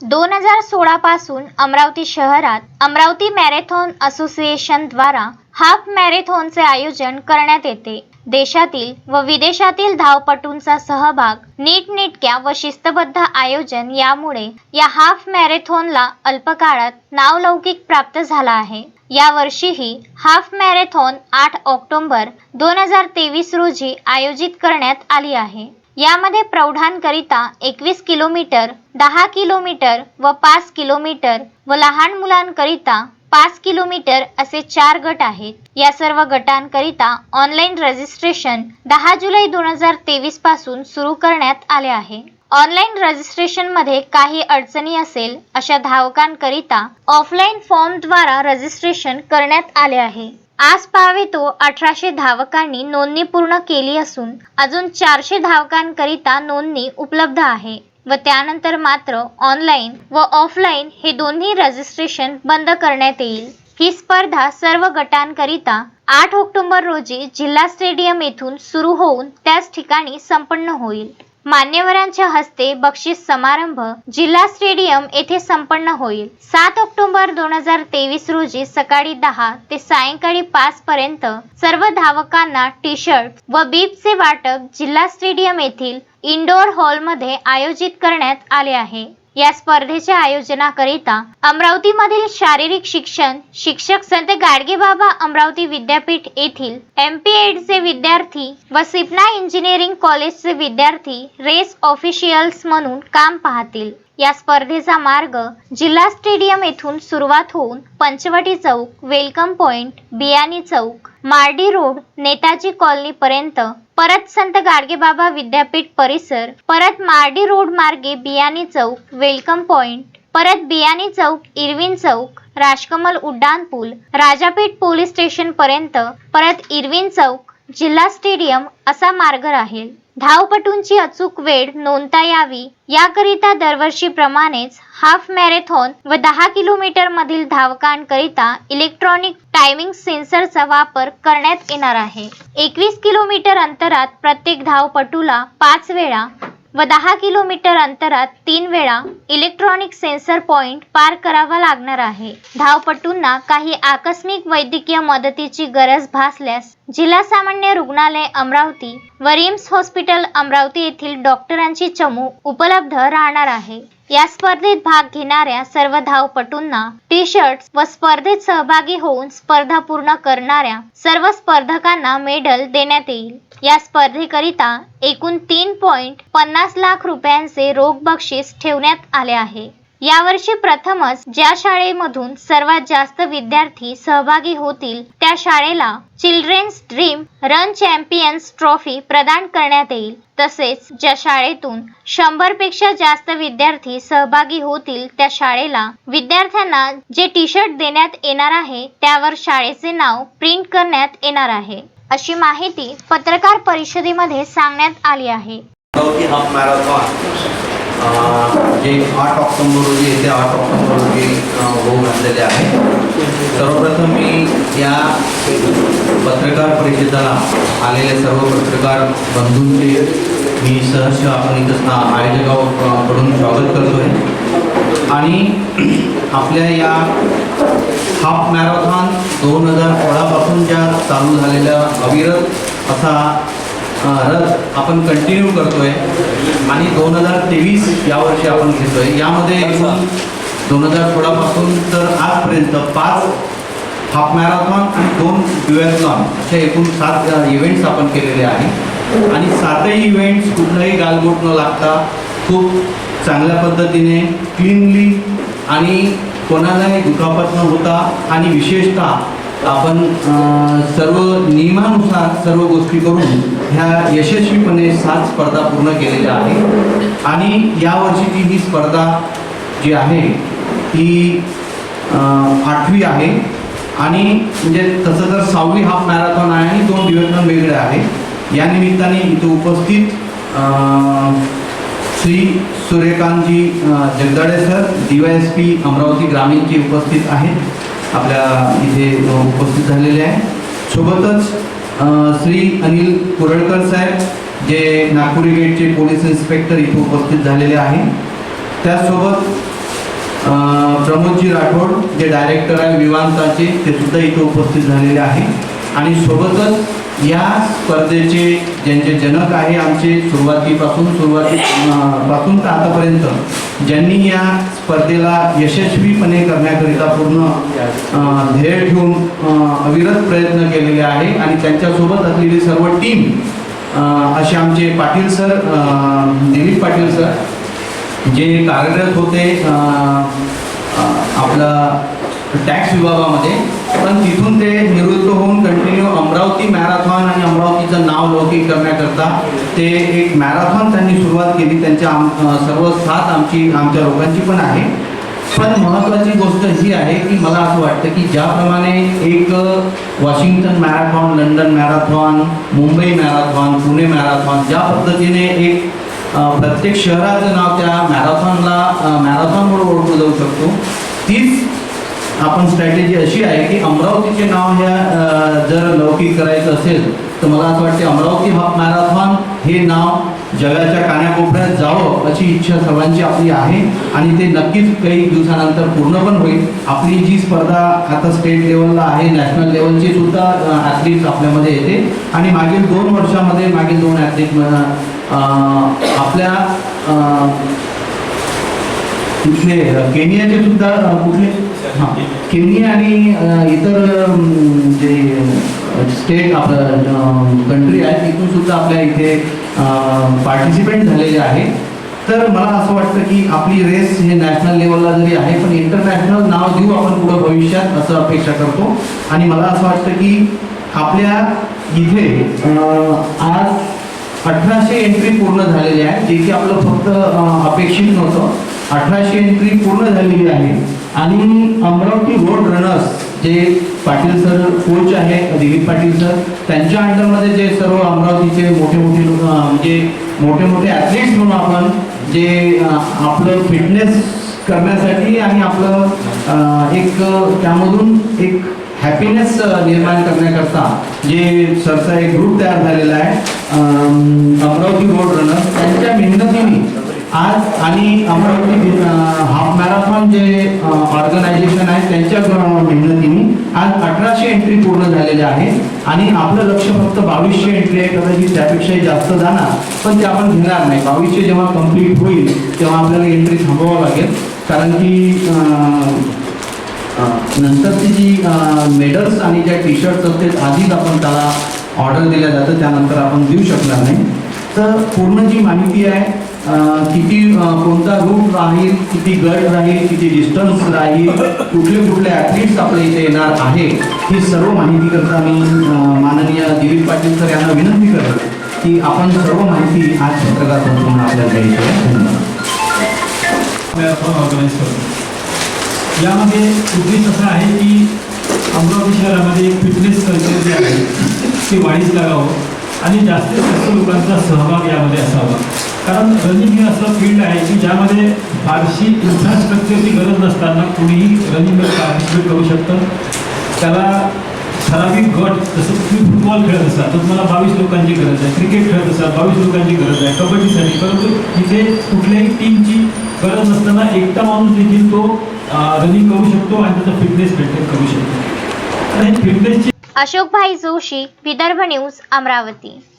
दोन हजार सोळा पासून अमरावती शहरात अमरावती मॅरेथॉन असोसिएशन द्वारा हाफ मॅरेथॉनचे आयोजन करण्यात येते. देशातील व विदेशातील धावपटूंचा सहभाग नीटनेटक्या व शिस्तबद्ध आयोजन यामुळे या हाफ मॅरेथॉनला अल्पकाळात नावलौकिक प्राप्त झाला आहे. यावर्षीही हाफ मॅरेथॉन आठ ऑक्टोबर दोन हजार तेवीस रोजी आयोजित करण्यात आली आहे. यामध्ये प्रौढांकरिता एकवीस किलोमीटर दहा किलोमीटर व पाच किलोमीटर व लहान मुलांकरिता पाच किलोमीटर असे चार गट आहेत. या सर्व गटांकरिता ऑनलाईन रजिस्ट्रेशन दहा जुलै दोन हजार तेवीसपासून सुरू करण्यात आले आहे. ऑनलाईन रजिस्ट्रेशनमध्ये काही अडचणी असेल अशा धावकांकरिता ऑफलाईन फॉर्मद्वारा रजिस्ट्रेशन करण्यात आले आहे. आज पावेतो अठराशे धावकांनी नोंदणी पूर्ण केली असून अजून चारशे धावकांकरिता नोंदणी उपलब्ध आहे व त्यानंतर मात्र ऑनलाईन व ऑफलाईन हे दोन्ही रजिस्ट्रेशन बंद करण्यात येईल. ही स्पर्धा सर्व गटांकरिता आठ ऑक्टोबर रोजी जिल्हा स्टेडियम येथून सुरू होऊन त्याच ठिकाणी संपन्न होईल. मान्यवरांच्या हस्ते बक्षीस समारंभ जिल्हा स्टेडियम येथे संपन्न होईल. सात ऑक्टोबर दोन हजार तेवीस रोजी सकाळी दहा ते सायंकाळी पाच पर्यंत सर्व धावकांना टी शर्ट व बीबचे वाटप जिल्हा स्टेडियम येथील इंडोर हॉलमध्ये आयोजित करण्यात आले आहे. या स्पर्धेच्या आयोजनाकरिता अमरावतीमधील शारीरिक शिक्षण शिक्षक संत गाडगेबाबा अमरावती विद्यापीठ येथील एम पी एडचे विद्यार्थी व सिपना इंजिनिअरिंग कॉलेजचे विद्यार्थी रेस ऑफिशियल्स म्हणून काम पाहतील. या स्पर्धेचा मार्ग जिल्हा स्टेडियम येथून सुरुवात होऊन Panchavati Chowk welcome point Biyani Chowk Mardi road Netaji कॉलनीपर्यंत परत संत गाडगेबाबा विद्यापीठ परिसर परत मार्डी रोड मार्गे बियाणी चौक वेलकम पॉइंट परत बियाणी चौक इरविन चौक राजकमल उड्डाण पूल राजापेठ पोलीस स्टेशन पर्यंत परत इरविन चौक जिल्हा स्टेडियम असा मार्ग राहील. धावपटूंची अचूक वेळ नोंदता यावी. याकरिता दरवर्षीप्रमाणेच हाफ मॅरेथॉन व दहा किलोमीटर मधील धावकांकरिता इलेक्ट्रॉनिक टायमिंग सेन्सरचा वापर करण्यात येणार आहे. एकवीस किलोमीटर अंतरात प्रत्येक धावपटूला पाच वेळा व दहा किलोमीटर अंतरात तीन वेळा इलेक्ट्रॉनिक सेन्सर पॉइंट पार करावा लागणार आहे. धावपटूंना काही आकस्मिक वैद्यकीय मदतीची गरज भासल्यास जिल्हा सामान्य रुग्णालय अमरावती व रिम्स हॉस्पिटल अमरावती येथील डॉक्टरांची चमू उपलब्ध राहणार आहे. या स्पर्धेत भाग घेणाऱ्या सर्व धावपटूंना टी शर्ट व स्पर्धेत सहभागी होऊन स्पर्धा पूर्ण करणाऱ्या सर्व स्पर्धकांना मेडल देण्यात येईल. या स्पर्धेकरिता एकूण तीन पॉइंट पन्नास लाख रुपयांचे रोख बक्षीस ठेवण्यात आले आहे. यावर्षी प्रथमच ज्या शाळेमधून सर्वात जास्त विद्यार्थी सहभागी होतील या शाळेला children's dream run champions trophy प्रदान करण्यात येईल. तसेच ज्या शाळेतून शंभरपेक्षा जास्त विद्यार्थी सहभागी होतील त्या शाळेला विद्यार्थ्यांना जे टी शर्ट देण्यात येणार आहे त्यावर शाळेचे नाव प्रिंट करण्यात येणार आहे. अशी माहिती पत्रकार परिषदेमध्ये सांगण्यात आली आहे. जे आठ ऑक्टोबर रोजी येते आठ ऑक्टोंबर रोजी होऊ घातलेले आहे. सर्वप्रथम मी या पत्रकार परिषदेला आलेले सर्व पत्रकार बंधूंचे मी सहर्ष आपण इथं आयोजकाकडून स्वागत करतो आहे आणि आपल्या या हाफ मॅरेथॉन दोन हजार सोळापासून ज्या चालू झालेल्या अविरत असा रथ आपण कंटिन्यू करतोय. आणि दोन हजार तेवीस यावर्षी आपण घेतोय. यामध्ये एकूण दोन हजार सोळापासून तर आजपर्यंत पाच हाफ मॅरेथॉन आणि दोन ड्युएथलॉन असे एकूण सात इव्हेंट्स आपण केलेले आहे. आणि सातही इव्हेंट्स कुठलाही गालबोट न लागता खूप चांगल्या पद्धतीने क्लीनली आणि कोणालाही दुखापत न होता आणि विशेषतः आपण सर्व नियमानुसार सर्व गोष्टी करून ह्या यशस्वीपणे सात स्पर्धा पूर्ण केलेल्या आहेत. आणि यावर्षीची ही स्पर्धा जी आहे ती आठवी आहे. आणि म्हणजे तसं तर सहावी हाफ मॅरेथॉन आहे आणि दोन डिव्हिजन वेगळे आहे. या निमित्ताने इथं उपस्थित Shri Suryakantji Jagdade sir D Y S P Amravati ग्रामीणचे उपस्थित आहेत. आपल्या इथे उपस्थित झालेले आहे. सोबतच श्री अनिल कुरळकर साहेब जे नागपुरी गेटचे पोलीस इन्स्पेक्टर इथे उपस्थित झालेले आहे. त्याचसोबत प्रमोदजी राठोड जे डायरेक्टर आहे विवांताचे ते सुद्धा इथे उपस्थित झालेले आहे. आणि सोबतच या स्पर्धेचे ज्यांचे जनक आहे आमचे सुरुवातीपासून सुरुवाती पासून तर आतापर्यंत ज्यांनी या स्पर्धेला यशस्वीपणे करण्याकरिता पूर्ण ध्येय ठेवून अविरत प्रयत्न केलेले आहे आणि त्यांच्यासोबत असलेली सर्व टीम असे आमचे पाटील सर दिलीप पाटील सर जे कार्यरत होते आपला टॅक्स विभागामध्ये पण तिथून अमरावती मॅरेथॉन आणि अमरावतीचं नाव लौकिक करण्याकरता ते एक मॅरेथॉन त्यांनी सुरुवात केली. त्यांच्या आम सर्व साथ आमची आमच्या लोकांची पण आहे. पण महत्त्वाची गोष्ट ही आहे की मला असं वाटतं की ज्याप्रमाणे एक Washington marathon London marathon Mumbai marathon Pune marathon ज्या पद्धतीने एक प्रत्येक शहराचं नाव त्या मॅरेथॉनला मॅरेथॉनवर ओळखलं जाऊ शकतो तीच आपण स्ट्रॅटेजी अशी आहे की अमरावतीचे नाव ह्या जर लौकिक करायचं असेल तर मला असं वाटते अमरावती हाफ मॅरेथॉन हे नाव जगाच्या कानाकोपऱ्यात जावं अशी इच्छा सर्वांची आपली आहे. आणि ते नक्कीच काही दिवसानंतर पूर्ण पण होईल. आपली जी स्पर्धा आता स्टेट लेवलला आहे नॅशनल लेवलची सुद्धा ॲथलीट आपल्यामध्ये येते. आणि मागील दोन वर्षामध्ये मागील दोन ॲथलीट आपल्या तिथले केनियाचे सुद्धा कुठले? हां. केनिया आणि इतर जे स्टेट आपलं कंट्री आहे तिथून सुद्धा आपल्या इथे पार्टिसिपेंट झालेले आहे तर मला असं वाटतं की आपली रेस हे नॅशनल लेवलला जरी आहे पण इंटरनॅशनल नाव देऊ आपण पुढं भविष्यात असं अपेक्षा करतो. आणि मला असं वाटतं की आपल्या इथे आज अठराशे एंट्री पूर्ण झालेली आहे जे की आपलं फक्त अपेक्षित नव्हतं. अठराशे एंट्री पूर्ण झालेली आहे. आणि अमरावती रोड रनर्स जे पाटील सर कोच आहे दिलीप पाटील सर त्यांच्या अंडरमध्ये जे सर्व अमरावतीचे मोठे मोठे लोक म्हणजे मोठे मोठे ॲथलीट्स म्हणून आपण जे आपलं फिटनेस करण्यासाठी आणि आपलं एक त्यामधून एक हॅपीनेस निर्माण करण्याकरता जे सरचा एक ग्रुप तयार झालेला आहे. अमरावती रोड रनर्स त्यांच्या मेहनतीने आज आणि अमरावती हाफ मॅरेथॉन जे ऑर्गनायझेशन आहे त्यांच्या मेहनतीने आज अठराशे एंट्री पूर्ण झालेल्या आहे. आणि आपलं लक्ष फक्त बावीसशे एंट्री आहे कदाचित त्यापेक्षाही जास्त जाणार. पण ते आपण घेणार नाही. बावीसशे जेव्हा कंप्लीट होईल तेव्हा आपल्याला एंट्री थांबवावं लागेल. कारण की नंतरची जी मेडल्स आणि ज्या टी शर्ट्स असते आधीच आपण त्याला ऑर्डर दिल्या जातं त्यानंतर आपण देऊ शकणार नाही. तर पूर्ण जी माहिती आहे किती कोणता रूट राहील किती गट राहील किती डिस्टन्स राहील कुठले कुठले ॲथलीट्स आपल्या इथे येणार आहे ही सर्व माहिती करता मी माननीय दिलीप पाटील सर यांना विनंती करतो की आपण सर्व माहिती आज पत्रकारातून आपल्याला द्यायची आहे. धन्यवाद. ऑर्गनाईज करतो यामध्ये उद्देश असा आहे की अमरावती शहरामध्ये फिटनेस कल्चर जे आहे ते वाढीस लागावं. आणि जास्तीत जास्त लोकांचा सहभाग यामध्ये असावा. कारण रनिंग हे असं फील्ड आहे की ज्यामध्ये फारशी इन्फ्रास्ट्रक्चरची गरज नसताना कुणीही रनिंगमध्ये पार्टिसिपेट करू शकतं. त्याला ठराविक गट जसं तुम्ही फुटबॉल खेळत असाल तर तुम्हाला बावीस लोकांची गरज आहे. क्रिकेट खेळत असाल बावीस लोकांची गरज आहे. कबड्डीसाठी परंतु इथे कुठल्याही टीमची गरज नसताना एकटा माणूस देखील तो रनिंग करू शकतो आणि त्याचा फिटनेस मेंटेन करू शकतो. आणि फिटनेसची अशोकभाई जोशी विदर्भ न्यूज अमरावती.